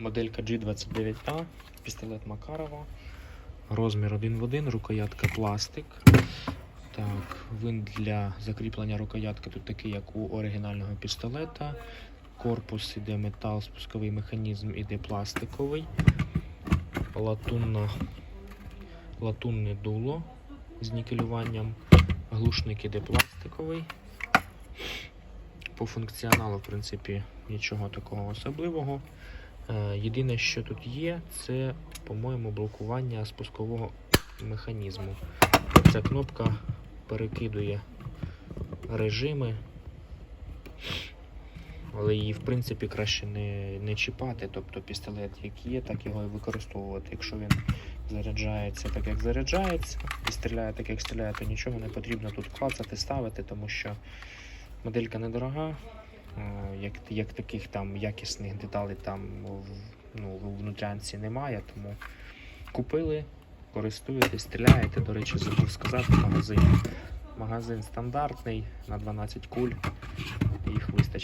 Моделька G29A, пістолет Макарова. Розмір 1 в 1, рукоятка пластик. Так, винт для закріплення рукоятки тут такий, як у оригінального пістолета. Корпус іде метал, спусковий механізм іде пластиковий. Латунна, латунне дуло з нікелюванням. Глушник іде пластиковий. По функціоналу, в принципі, нічого такого особливого. Е, Єдине, що тут є, це, по-моєму, блокування спускового механізму. Ця кнопка перекидує режими, але її, в принципі, краще не, не чіпати. Тобто пістолет як є, так його і використовувати. Якщо він заряджається так, як заряджається, і стріляє так, як стріляє, то нічого не потрібно тут клацати, ставити, тому що моделька недорога. Е, Як, як таких там якісних деталей там ну, в внутрянці немає, тому купили, користуєтесь, стріляєте. До речі, забув сказати, магазин. Магазин стандартний на 12 куль. Їх вистачить.